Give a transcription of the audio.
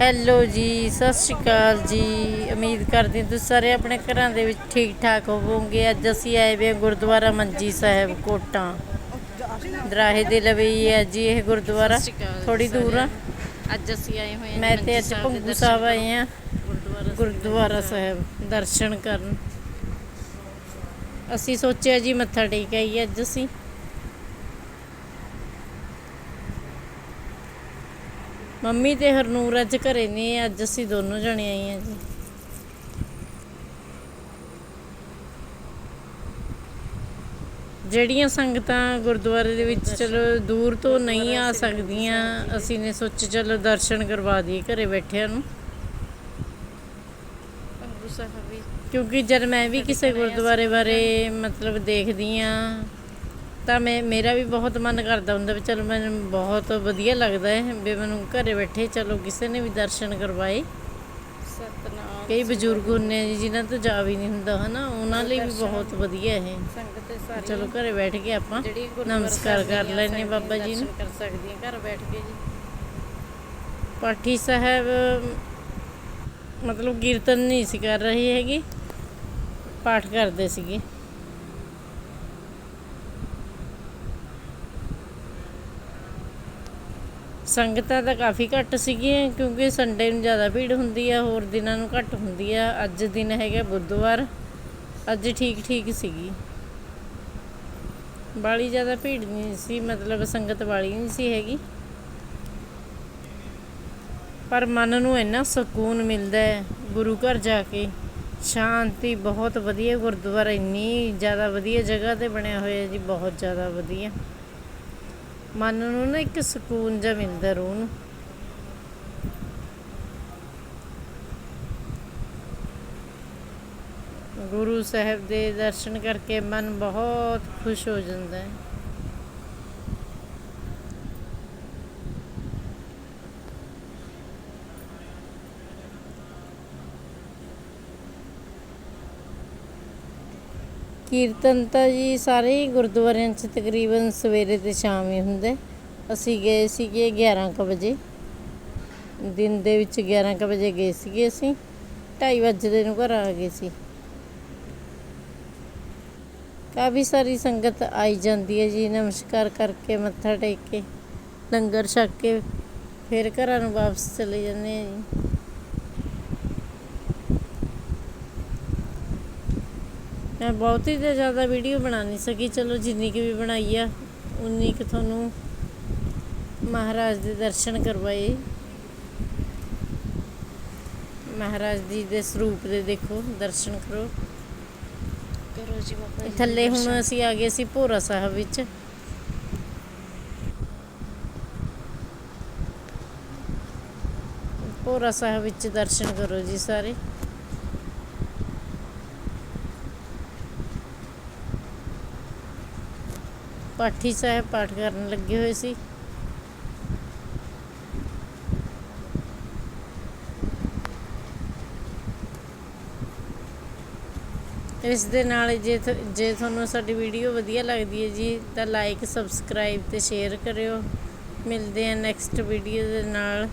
Hello ਜੀ ਸਤਿ ਸ਼੍ਰੀ ਅਕਾਲ ਜੀ। ਉਮੀਦ ਕਰਦੀ ਹਾਂ ਤੁਸੀਂ ਸਾਰੇ ਆਪਣੇ ਘਰਾਂ ਦੇ ਵਿੱਚ ਠੀਕ ਠਾਕ ਹੋਵੋਗੇ। ਅੱਜ ਅਸੀਂ ਆਏ ਵੇ ਗੁਰਦੁਆਰਾ ਮੰਜੀ ਸਾਹਿਬ ਕੋਟਾਂ। ਦਰਾਹੇ ਦੇ ਲਵੇ ਹੀ ਜੀ ਇਹ ਗੁਰਦੁਆਰਾ। ਥੋੜੀ ਦੂਰ ਆ। ਅੱਜ ਅਸੀਂ ਆਏ ਹੋਏ ਹਾਂ ਮੈਂ ਤੇ ਅੱਜ ਦਰਸ਼ਨ ਸਾਹਿਬ ਆਏ ਆ ਗੁਰਦੁਆਰਾ ਗੁਰਦੁਆਰਾ ਸਾਹਿਬ ਦਰਸ਼ਨ ਕਰਨ। ਅਸੀਂ ਸੋਚਿਆ ਜੀ ਮੱਥਾ ਟੇਕ ਆਈਏ ਅੱਜ ਅਸੀਂ। ਮੰਮੀ ਤੇ ਹਰਨੂਰ ਅੱਜ ਘਰੇ ਨੇ ਅੱਜ ਅਸੀਂ ਦੋਨੋਂ ਜਣੇ ਆਏ ਆ ਜੀ। ਜਿਹੜੀਆਂ ਸੰਗਤਾਂ ਗੁਰਦੁਆਰੇ ਦੇ ਵਿੱਚ ਚਲੋ ਦੂਰ ਤੋਂ ਨਹੀਂ ਆ ਸਕਦੀਆਂ ਅਸੀਂ ਨੇ ਸੋਚ ਚਲੋ ਦਰਸ਼ਨ ਕਰਵਾ ਦਈਏ ਘਰੇ ਬੈਠਿਆਂ ਨੂੰ। ਕਿਉਂਕਿ ਜਦ ਮੈਂ ਵੀ ਕਿਸੇ ਗੁਰਦੁਆਰੇ ਬਾਰੇ ਮਤਲਬ ਦੇਖਦੀ ਆ ਤਾਂ ਮੈਂ ਮੇਰਾ ਵੀ ਬਹੁਤ ਮਨ ਕਰਦਾ ਹੁੰਦਾ ਵੀ ਚਲੋ ਮੈਨੂੰ ਬਹੁਤ ਵਧੀਆ ਲੱਗਦਾ ਹੈ ਵੀ ਮੈਨੂੰ ਘਰੇ ਬੈਠੇ ਚਲੋ ਕਿਸੇ ਨੇ ਵੀ ਦਰਸ਼ਨ ਕਰਵਾਏ। ਸਤਨਾਮ ਕਈ ਬਜ਼ੁਰਗ ਹੁੰਨੇ ਜੀ ਜਿਨ੍ਹਾਂ ਤੋਂ ਜਾ ਵੀ ਨਹੀਂ ਹੁੰਦਾ ਹਨਾ? ਉਹਨਾਂ ਲਈ ਵੀ ਬਹੁਤ ਵਧੀਆ ਸੰਗਤ ਸਾਰੀ ਚਲੋ ਘਰੇ ਬੈਠ ਕੇ ਆਪਾਂ ਨਮਸਕਾਰ ਕਰ ਲੈਣੇ ਬਾਬਾ ਜੀ ਨੂੰ। ਕਰ ਸਕਦੀਆਂ ਘਰ ਬੈਠ ਕੇ ਜੀ। ਪਾਠੀ ਸਾਹਿਬ ਮਤਲਬ ਕੀਰਤਨ ਨਹੀਂ ਸੀ ਕਰ ਰਹੀ ਹੈਗੀ ਪਾਠ ਕਰਦੇ ਸੀਗੇ। ਸੰਗਤਾਂ ਤਾਂ ਕਾਫੀ ਘੱਟ ਸੀਗੀਆਂ, ਕਿਉਂਕਿ ਸੰਡੇ ਨੂੰ ਜ਼ਿਆਦਾ ਭੀੜ ਹੁੰਦੀ ਆ, ਹੋਰ ਦਿਨਾਂ ਨੂੰ ਘੱਟ ਹੁੰਦੀ ਆ। ਅੱਜ ਦਿਨ ਹੈਗਾ ਬੁੱਧਵਾਰ, ਅੱਜ ਠੀਕ ਠੀਕ ਸੀਗੀ। ਬਾਲੀ ਜ਼ਿਆਦਾ ਭੀੜ ਨਹੀਂ ਸੀ, ਮਤਲਬ ਸੰਗਤ ਵਾਲੀ ਨਹੀਂ ਸੀ ਹੈਗੀ। ਪਰ ਮਨ ਨੂੰ ਇੰਨਾ ਸਕੂਨ ਮਿਲਦਾ ਹੈ, ਗੁਰੂ ਘਰ ਜਾ ਕੇ ਸ਼ਾਂਤੀ, ਬਹੁਤ ਵਧੀਆ ਗੁਰਦੁਆਰਾ, ਇੰਨੀ ਜ਼ਿਆਦਾ ਵਧੀਆ ਜਗ੍ਹਾ ਤੇ ਬਣਿਆ ਹੋਇਆ ਜੀ, ਬਹੁਤ ਜ਼ਿਆਦਾ ਵਧੀਆ। ਮਨ ਨੂੰ ਨਾ ਇੱਕ ਸਕੂਨ ਜਿਹਾ ਮਿਲਦਾ ਰੂਹ ਨੂੰ। ਗੁਰੂ ਸਾਹਿਬ ਦੇ ਦਰਸ਼ਨ ਕਰਕੇ ਮਨ ਬਹੁਤ ਖੁਸ਼ ਹੋ ਜਾਂਦਾ ਹੈ। ਕੀਰਤਨ ਤਾਂ ਜੀ ਸਾਰੇ ਹੀ ਗੁਰਦੁਆਰਿਆਂ 'ਚ ਤਕਰੀਬਨ ਸਵੇਰੇ ਤੇ ਸ਼ਾਮ ਹੀ ਹੁੰਦਾ। ਅਸੀਂ ਗਏ ਸੀਗੇ 11 ਕੁ ਵਜੇ। ਦਿਨ ਦੇ ਵਿੱਚ 11 ਕੁ ਵਜੇ ਗਏ ਸੀਗੇ ਅਸੀਂ। 2:30 ਵਜੇ ਨੂੰ ਘਰ ਆ ਗਏ ਸੀ। ਕਾਫੀ ਸਾਰੀ ਸੰਗਤ ਆਈ ਜਾਂਦੀ ਹੈ ਜੀ, ਨਮਸਕਾਰ ਕਰਕੇ ਮੱਥਾ ਟੇਕ ਕੇ, ਲੰਗਰ ਛਕ ਕੇ, ਫਿਰ ਘਰਾਂ ਨੂੰ ਵਾਪਸ ਚਲੇ ਜਾਂਦੇ ਆ ਜੀ। ਮੈਂ ਬਹੁਤੀ ਤੇ ਜ਼ਿਆਦਾ ਵੀਡੀਓ ਬਣਾ ਨਹੀਂ ਸਕੀ। ਚਲੋ ਜਿੰਨੀ ਕੁ ਵੀ ਬਣਾਈ ਆ ਉਨੀ ਕੁ ਤੁਹਾਨੂੰ ਮਹਾਰਾਜ ਦੇ ਦਰਸ਼ਨ ਕਰਵਾਏ। ਮਹਾਰਾਜ ਜੀ ਦੇ ਸਰੂਪ ਦੇ ਦੇਖੋ ਦਰਸ਼ਨ ਕਰੋ। ਕਰੋ ਜੀ ਬਾਬਾ ਜੀ ਥੱਲੇ ਹੁਣ ਅਸੀਂ ਆ ਗਏ ਸੀ ਭੋਰਾ ਸਾਹਿਬ ਵਿੱਚ। ਭੋਰਾ ਸਾਹਿਬ ਵਿੱਚ ਦਰਸ਼ਨ ਕਰੋ ਜੀ ਸਾਰੇ। ਪਾਠੀ ਸਾਹਿਬ ਪਾਠ ਕਰਨ ਲੱਗੇ ਹੋਏ ਸੀ। ਇਸ ਦੇ ਨਾਲ ਜੇ ਜੇ ਤੁਹਾਨੂੰ ਸਾਡੀ ਵੀਡੀਓ ਵਧੀਆ ਲੱਗਦੀ ਹੈ ਜੀ, ਤਾਂ ਲਾਈਕ ਸਬਸਕ੍ਰਾਈਬ ਤੇ ਸ਼ੇਅਰ ਕਰਿਓ। ਮਿਲਦੇ ਆ ਨੈਕਸਟ ਵੀਡੀਓ ਦੇ ਨਾਲ।